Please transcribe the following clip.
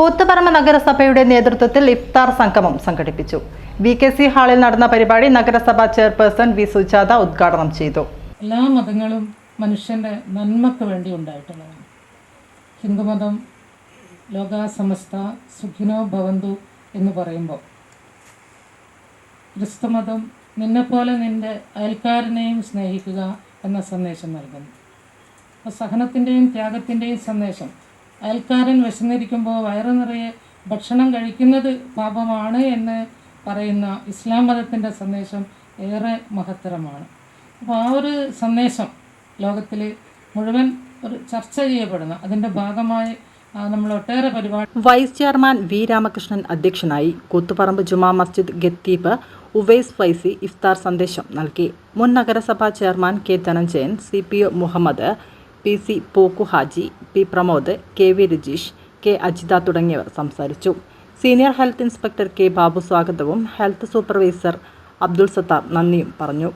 കൂത്തുപറമ്പ് നഗരസഭയുടെ നേതൃത്വത്തിൽ ഇഫ്താർ സംഗമം സംഘടിപ്പിച്ചു. വി കെ സി ഹാളിൽ നടന്ന പരിപാടി നഗരസഭാ ചെയർപേഴ്സൺ വി സുജാത ഉദ്ഘാടനം ചെയ്തു. എല്ലാ മതങ്ങളും മനുഷ്യന്റെ നന്മക്ക് വേണ്ടി ഉണ്ടായിട്ടുള്ളതാണ്. ഹിന്ദുമതം ലോകാസമസ്ത സുഖിനോ ഭവന്തു എന്ന് പറയുമ്പോൾ ക്രിസ്തുമതം നിന്നെപ്പോലെ നിന്റെ അയൽക്കാരനെയും സ്നേഹിക്കുക എന്ന സന്ദേശം നൽകുന്നു. അപ്പോൾ സഹനത്തിന്റെയും ത്യാഗത്തിന്റെയും സന്ദേശം അയൽക്കാരൻ വിശന്നിരിക്കുമ്പോൾ വയറു നിറയെ ഭക്ഷണം കഴിക്കുന്നത് പാപമാണ് എന്ന് പറയുന്ന ഇസ്ലാം മതത്തിന്റെ സന്ദേശം ഏറെ മഹത്തരമാണ്. അപ്പോൾ ആ ഒരു സന്ദേശം ലോകത്തിൽ മുഴുവൻ ഒരു ചർച്ച ചെയ്യപ്പെടുന്ന. അതിന്റെ ഭാഗമായി നമ്മൾ ഒട്ടേറെ പരിപാടി വൈസ് ചെയർമാൻ വി രാമകൃഷ്ണൻ അധ്യക്ഷനായി കൂത്തുപറമ്പ് ജുമാ മസ്ജിദ് ഗത്തീബ് ഉവൈസ് ഫൈസി ഇഫ്താർ സന്ദേശം നൽകി. മുൻ നഗരസഭാ chairman K Dhananjayan C P O Muhammad P C Pokku Haji P Pramod K V Rajeesh K Ajitha തുടങ്ങിയവർ സംസാരിച്ചു. Senior health inspector K Babu സ്വാഗതവും ഹെൽത്ത് സൂപ്പർവൈസർ അബ്ദുൾ സത്താർ നന്ദിയും പറഞ്ഞു.